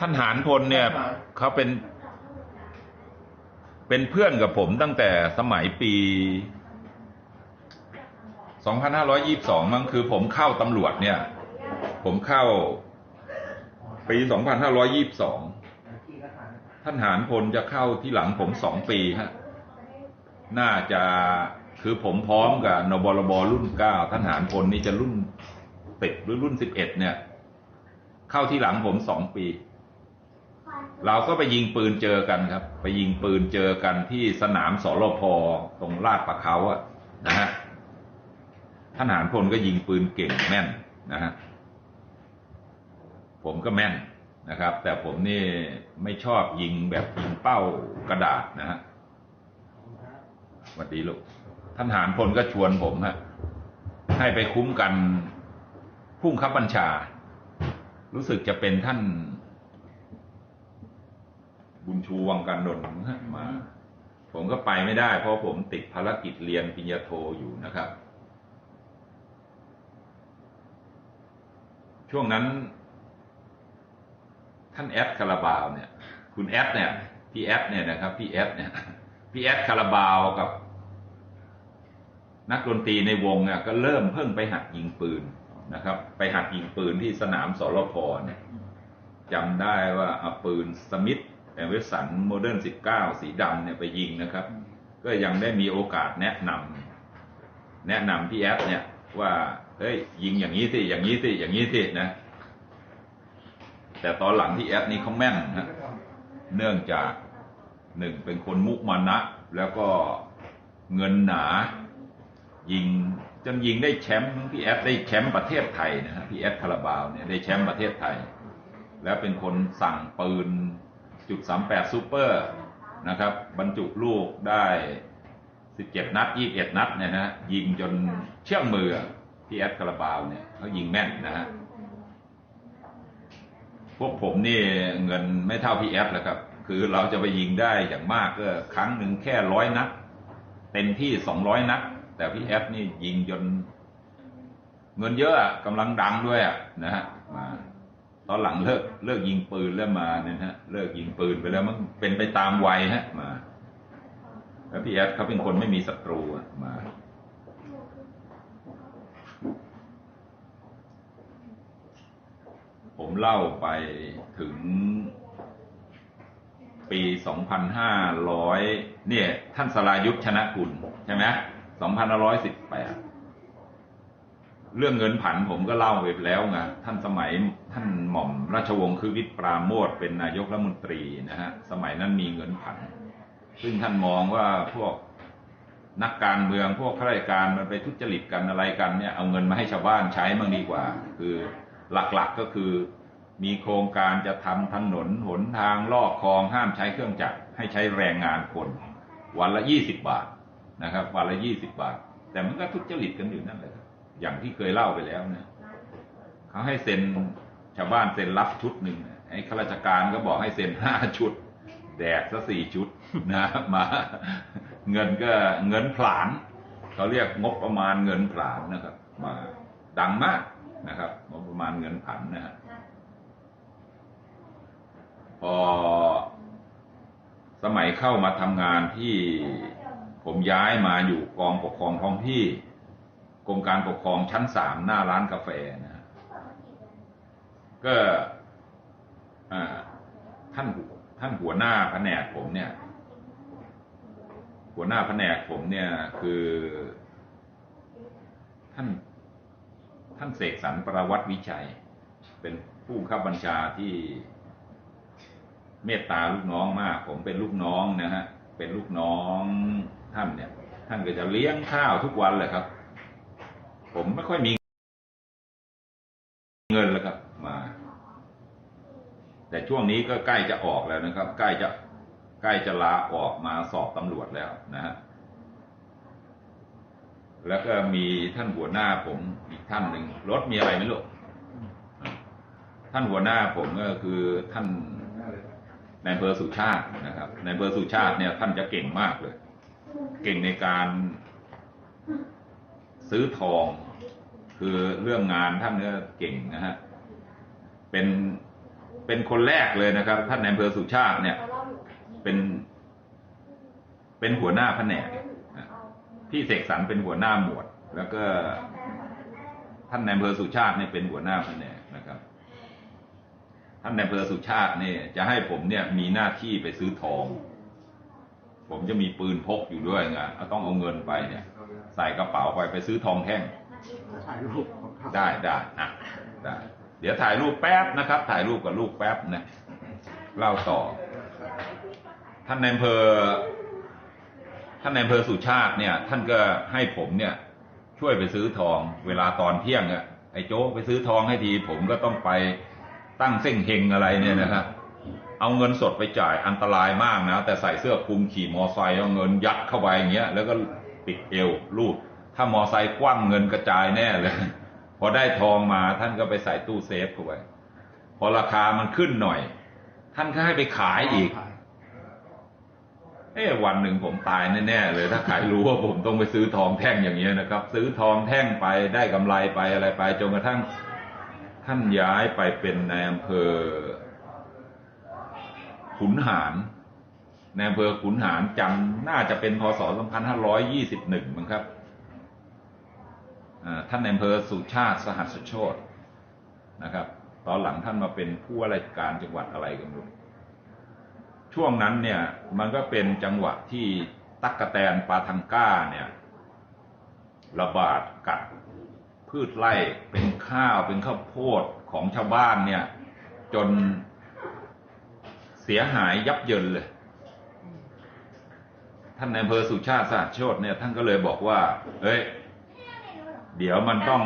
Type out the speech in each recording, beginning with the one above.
ท่านหานพลเนี่ยเขาเป็น เป็นเพื่อนกับผมตั้งแต่สมัยปี 2522 มั้งคือผมเข้าตำรวจเนี่ย ผมเข้า ปี 2522 ท่านหานพลจะเข้าที่หลังผมสองปีฮะ น่าจะคือผมพร้อมกับนบลบรุ่นเก้าท่านหานพลนี่จะรุ่นติดหรือรุ่นสิบเอ็ดเนี่ย เข้าที่หลังผมสองปี เราก็ไปยิงปืนเจอกันครับ ไปยิงปืนเจอกันที่สนามสรพตรงลาดประเขาอะนะฮะท่านหานพลก็ยิงปืนเก่งแม่นนะฮะผมก็แม่นนะครับ แต่ผมนี่ไม่ชอบยิงแบบยิงเป้ากระดาษนะฮะสวัสดีลูกท่านหานพลก็ชวนผมฮะให้ไปคุ้มกันพุ่งคับบัญชา รู้สึกจะเป็นท่าน บุญชูวังกันดนฮะมา ผมก็ไปไม่ได้ เพราะผมติดภารกิจเรียนปริญญาโทอยู่นะครับ ช่วงนั้น ท่านแอดคาราบาวเนี่ย คุณแอดเนี่ยพี่แอดเนี่ยนะครับพี่แอดเนี่ยพี่แอดคาราบาวกับ นักดนตรีในวงเนี่ยก็เริ่มเพิ่งไปหัดยิงปืนนะครับ ไปหัดยิงปืนที่สนามสรพเนี่ยจำได้ว่าเอาปืนสมิธ แอเวสันโมเดิร์น19สีดำเนี่ยไปยิงนะครับ ก็ยังได้มีโอกาสแนะนำแนะนำพี่แอดเนี่ยว่าเฮ้ยยิงอย่างนี้สิอย่างนี้สิอย่างนี้สินะ แต่ตอนหลังที่แอดนี่เขาแม่นนะเนื่องจากหนึ่งเป็นคนมุมานะ แล้วก็เงินหนา ยิงจนยิงได้แชมป์พี่แอดได้แชมป์ประเทศไทยนะฮะพี่แอดคาราบาวเนี่ยได้แชมป์ประเทศไทย แล้วเป็นคนสั่งปืน จุดสามแปดซูเปอร์นะครับ บรรจุลูกได้สิบเจ็ดนัดยี่สิบเอ็ดนัดเนี่ยนะฮะยิงจนเชื่องมือพี่แอดคาราบาวเนี่ยเขายิงแม่นนะฮะพวกผมนี่เงินไม่เท่าพี่แอฟแล้วครับ คือเราจะไปยิงได้อย่างมากก็ครั้งหนึ่งแค่ร้อยนัดเต็มที่สองร้อยนัดแต่พี่แอฟนี่ยิงจน เงินเยอะกำลังดังด้วยอะนะฮะมา ตอนหลังเลิกเลิกยิงปืนแล้วมาเนี่ยฮะ เลิกยิงปืนไปแล้วมันเป็นไปตามวัยฮะมา แล้วพี่แอฟเขาเป็นคนไม่มีศัตรูอะมาผมเล่าไปถึงปี 2500 เนี่ย ท่านสรายุทธชนะกุลใช่ไหม2518 เรื่องเงินผันผมก็เล่าไปแล้วไงท่านสมัยท่านหม่อมราชวงศ์คือวิทย์ปราโมทเป็นนายกรัฐมนตรีนะฮะสมัยนั้นมีเงินผัน ซึ่งท่านมองว่าพวกนักการเมืองพวกข้าราชการมันไปทุจริตกันอะไรกันเนี่ยเอาเงินมาให้ชาวบ้านใช้มั่งดีกว่า คือหลักๆก็คือมีโครงการจะทำถนนหนทางลอกคลองห้ามใช้เครื่องจักรให้ใช้แรงงานคน วันละยี่สิบบาทนะครับ วันละยี่สิบบาท แต่มันก็ทุจริตกันอยู่นั่นแหละ อย่างที่เคยเล่าไปแล้วนะเขาให้เซ็นชาวบ้านเซ็นรับชุดหนึ่งไอ้ข้าราชการก็บอกให้เซ็นห้าชุด แดกซะสี่ชุดนะมาเงินก็เงินผลาญเขาเรียกงบประมาณเงินผลาญนะครับ มาดังมากนะครับงบประมาณเงินผันนะฮะพอสมัยเข้ามาทำงานที่ผมย้ายมาอยู่กองปกครองท้องที่ กรมการปกครองชั้นสามหน้าร้านกาแฟนะฮะก็ท่านท่านหัวหน้าแผนกผมเนี่ย หัวหน้าแผนกผมเนี่ยคือ ท่านท่านเสกสรรประวัติวิชัย เป็นผู้บังคับบัญชาที่เมตตาลูกน้องมาก ผมเป็นลูกน้องนะฮะ เป็นลูกน้องท่านเนี่ย ท่านก็จะเลี้ยงข้าวทุกวันเลยครับ ผมไม่ค่อยมีเงินแล้วครับ มา แต่ช่วงนี้ก็ใกล้จะออกแล้วนะครับ ใกล้จะ ใกล้จะลาออกมาสอบตำรวจแล้วนะฮะแล้วก็มีท่านหัวหน้าผมอีกท่านหนึ่งรถมีอะไรไหมลูกท่านหัวหน้าผมก็คือท่านนอำเภอสุชาตินะครับนอำเภอสุชาติเนี่ยท่านจะเก่งมากเลย เก่งในการซื้อทอง คือเรื่องงานท่านก็เก่งนะฮะเป็นเป็นคนแรกเลยนะครับ ท่านในอำเภอสุชาติเนี่ย เป็น เป็นหัวหน้าแผนกนะพี่เสกสรรเป็นหัวหน้าหมวด แล้วก็ท่านในอำเภอสุชาติเนี่ยเป็นหัวหน้าแผนกนะครับ ท่านในอำเภอสุชาติเนี่ย จะให้ผมเนี่ยมีหน้าที่ไปซื้อทอง ผมจะมีปืนพกอยู่ด้วยไงต้องเอาเงินไปเนี่ย ใส่กระเป๋าไปไปซื้อทองแท่ง ถ่ายรูปได้ได้อะได้ เดี๋ยวถ่ายรูปแป๊บนะครับ ถ่ายรูปกับลูกแป๊บนะเล่าต่อ ท่านในอำเภอท่านในอำเภอสุชาติเนี่ย ท่านก็ให้ผมเนี่ย ช่วยไปซื้อทอง เวลาตอนเที่ยงอะไอ้โจ๊กไปซื้อทองให้ที ผมก็ต้องไปตั้งเส้งเฮงอะไรเนี่ยนะครับเอาเงินสดไปจ่ายอันตรายมากนะ แต่ใส่เสื้อคลุมขี่มอไซค์เอาเงินยัดเข้าไปอย่างเงี้ยแล้วก็ปิดเอวรูด ถ้ามอไซค์กว้างเงินกระจายแน่เลย พอได้ทองมาท่านก็ไปใส่ตู้เซฟเข้าไปพอราคามันขึ้นหน่อย ท่านก็ให้ไปขายอีกเอ้วันหนึ่งผมตายแน่ๆเลย ถ้าใครรู้ว่าผมต้องไปซื้อทองแท่งอย่างเงี้ยนะครับ ซื้อทองแท่งไปได้กำไรไปอะไรไปจนกระทั่งท่านย้ายไปเป็นในายอำเภอขุนหารในอำเภอขุนหารจำน่าจะเป็นพศ2521มั้งครับ ท่านในอำเภอสุชาติสหัสโชตนะครับ ตอนหลังท่านมาเป็นผู้ว่าราชการจังหวัดอะไรกันดูช่วงนั้นเนี่ยมันก็เป็นจังหวะที่ตักกะแตนปาทังก้าเนี่ยระบาดกัดพืชไร่เป็นข้าวเป็นข้าวโพดของชาวบ้านเนี่ย จนเสียหายยับเยินเลย ท่านในอำเภอสุชาติสหัสโชตเนี่ยท่านก็เลยบอกว่า เอ้ย เดี๋ยวมันต้อง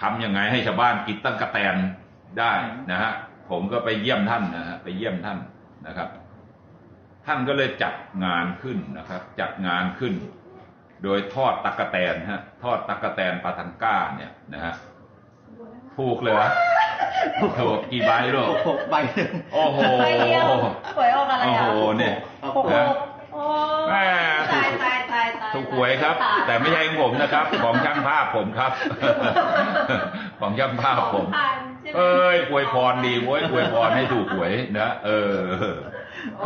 ทำยังไงให้ชาวบ้านกินตั้งกระแตนได้นะฮะผมก็ไปเยี่ยมท่านนะฮะไปเยี่ยมท่านนะครับ ท่านก็เลยจัดงานขึ้นนะครับ จัดงานขึ้น โดยทอดตักกะแตนฮะทอดตักกะแตนปาทังก้าเนี่ยนะฮะถูกเลยวะถูกกี่ใบลูกหกใบหนึ่งโอ้โหไปเดียวหวยออกอะไรโอ้อะโหเนี่ยหกหนะกโอ้แม่ถูตาก ถูกหวยครับ แต่ไม่ใช่ของผมนะครับ ของช่างภาพผมครับ ของช่างภาพผมพันใช่ไหมเอ้ยอวยพรดีโว้ยอวยพรให้ถูกหวยนะเออ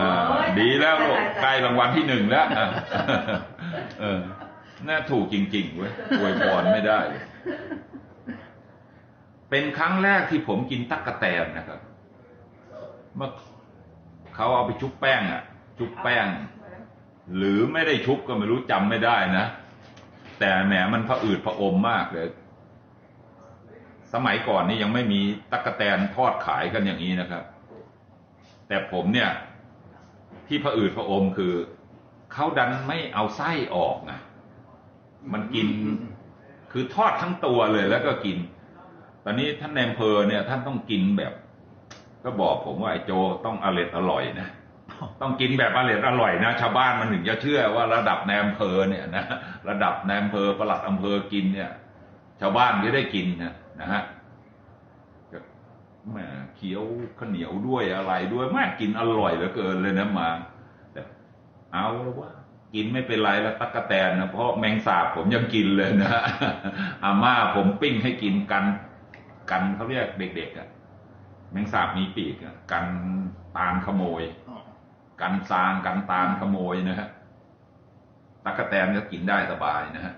อ่าดีแล้วลูกใกล้รางวัลที่หนึ่งแล้วอะเออน่าถูกจริงๆเว้ยอวยพรไม่ได้เลยเป็นครั้งแรกที่ผมกินตั๊กกะแตนนะครับเมื่อเขาเอาไปชุบแป้งอะ ชุบแป้ง หรือไม่ได้ชุบก็ไม่รู้จำไม่ได้นะ แต่แหมมันผะอืดผะอมมากเลย สมัยก่อนนี่ยังไม่มีตั๊กแตนทอดขายกันอย่างนี้นะครับ แต่ผมเนี่ย ที่ผะอืดผะอมคือเขาดันไม่เอาไส้ออกนะมันกินคือทอดทั้งตัวเลยแล้วก็กิน ตอนนี้ท่านในอำเภอเนี่ย ท่านต้องกินแบบ ก็บอกผมว่าไอ้โจต้องอร่อยอร่อยนะ ต้องกินแบบอร่อยอร่อยนะ ชาวบ้านมันถึงจะเชื่อว่าระดับในอำเภอเนี่ยนะระดับในอำเภอประหลัดอำเภอกินเนี่ย ชาวบ้านก็ได้กินนะนะฮะก็แหมเคี้ยวข้าวเหนียวด้วยอะไรด้วยแม่กินอร่อยเหลือเกินเลยนะมาแต่เอาแล้วว่ากินไม่เป็นไรแล้วตักกะแตนนะเพราะแมงสาบผมยังกินเลยนะอาม่าผมปิ้งให้กินกัน กันเขาเรียกเด็กๆอะ่ะแมงสาบมีปีกอะกันตามขโมย กันซางกันตามขโมยนะฮะตักกะแตนก็กินได้สบายนะฮะ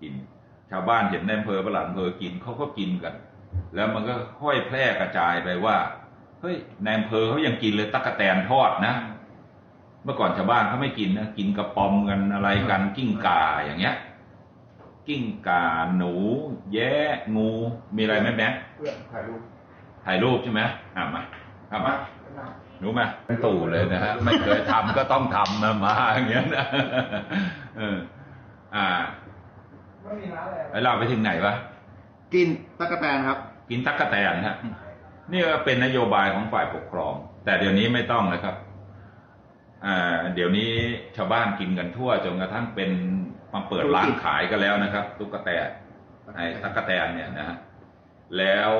กิน ชาวบ้านเห็นในอำเภอประหลัดอำเภอกินเขาก็กินกัน แล้วมันก็ค่อยแพร่กระจายไปว่าเฮ้ยในอำเภอเขายังกินเลยตักกะแตนทอดนะเมื่อก่อนชาวบ้านเขาไม่กินนะกินกระปอมกันอะไรกันกิ้งก่าอย่างเงี้ย กิ้งก่าหนู แย้งูมีอะไรไหมแบ๊ะเพื่อนถ่ายรูปถ่ายรูปใช่ไหมอะมาเอามา รู้ไหมเป็นตู่เลยนะฮะไม่เคยทำก็ต้องทำนะมาอย่างเงี้ยนะเอออ่าไม่มีร้านอะไรไอเราไปถึงไหนวะกินตะกะแตนครับ กินตั๊กกะแตนฮะนี่ก็เป็นนโยบายของฝ่ายปกครอง แต่เดี๋ยวนี้ไม่ต้องนะครับอ่าเดี๋ยวนี้ชาวบ้านกินกันทั่วจนกระทั่งเป็นมาเปิดร้านขายกันแล้วนะครับตุ๊กแตนไอ้ตั๊กกะแตนเนี่ยนะฮะแล้ว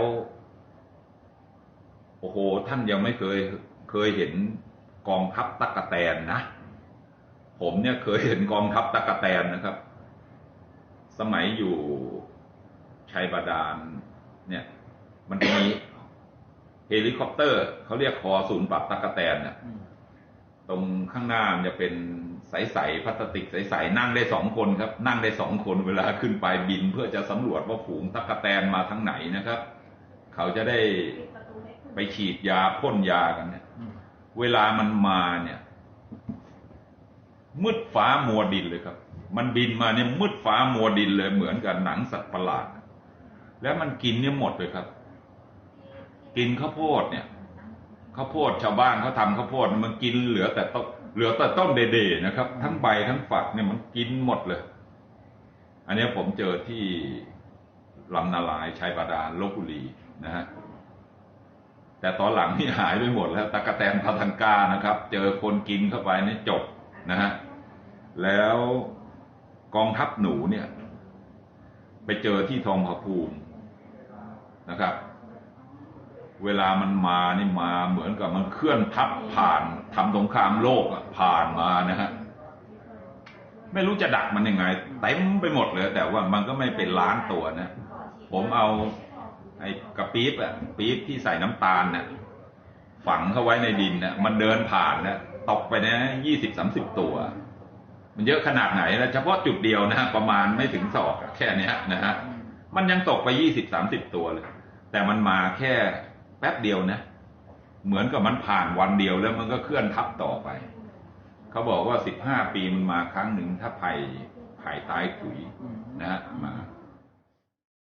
โอ้โหท่านยังไม่เคย เคยเห็นกองทัพตั๊กะแตนนะ ผมเนี่ยเคยเห็นกองทัพตั๊กะแตนนะครับ สมัยอยู่ชัยบาดาลเนี่ย มันมีเฮลิคอปเตอร์ เขาเรียกคอศูนย์ปรับตะกะแตนเนี่ยตรงข้างหน้ามันจะเป็นใสๆพลาสติกใสๆนั่งได้สองคนครับ นั่งได้สองคนเวลาขึ้นไปบินเพื่อจะสำรวจว่าฝูงตะกะแตนมาทางไหนนะครับ เขาจะได้ไปฉีดยาพ่นยากันเนี่ยอืมเวลามันมาเนี่ย มืดฟ้ามัวดินเลยครับ มันบินมาเนี่ยมืดฟ้ามัวดินเลยเหมือนกับหนังสัตว์ประหลาด แล้วมันกินเนี่ยหมดเลยครับ กินข้าวโพดเนี่ยข้าวโพดชาวบ้านเขาทำข้าวโพดมันกินเหลือแต่ต้นเหลือแต่ต้นเดๆนะครับ ทั้งใบทั้งฝักเนี่ยมันกินหมดเลย อันเนี้ยผมเจอที่ลำนาลายชายบาดาลลบบุรี นะฮะแต่ตอนหลังนี่หายไปหมดแล้วตะกะแตนพาทังกานะครับ เจอคนกินเข้าไปนี่จบนะฮะแล้วกองทัพหนูเนี่ย ไปเจอที่ทองผาภูมินะครับ เวลามันมานี่มาเหมือนกับมันเคลื่อนทัพผ่านทำสงครามโลกอะผ่านมานะฮะไม่รู้จะดักมันยังไงเต็มไปหมดเลย แต่ว่ามันก็ไม่เป็นล้านตัวนะ ผมเอา ไอ้กระปี๊บอะปี๊บที่ใส่น้ำตาลน่ะฝังเข้าไว้ในดินน่ะมันเดินผ่านน่ะตกไปนะยี่สิบสามสิบตัว มันเยอะขนาดไหนแล้วเฉพาะจุดเดียวนะฮะประมาณไม่ถึงศอกแค่นี้นะฮะมันยังตกไปยี่สิบสามสิบตัวเลยแต่มันมาแค่แป๊บเดียวนะ เหมือนกับมันผ่านวันเดียวแล้วมันก็เคลื่อนทับต่อไป เขาบอกว่าสิบห้าปีมันมาครั้งหนึ่งถ้าไผ่ไผ่ตายขุยนะฮะมา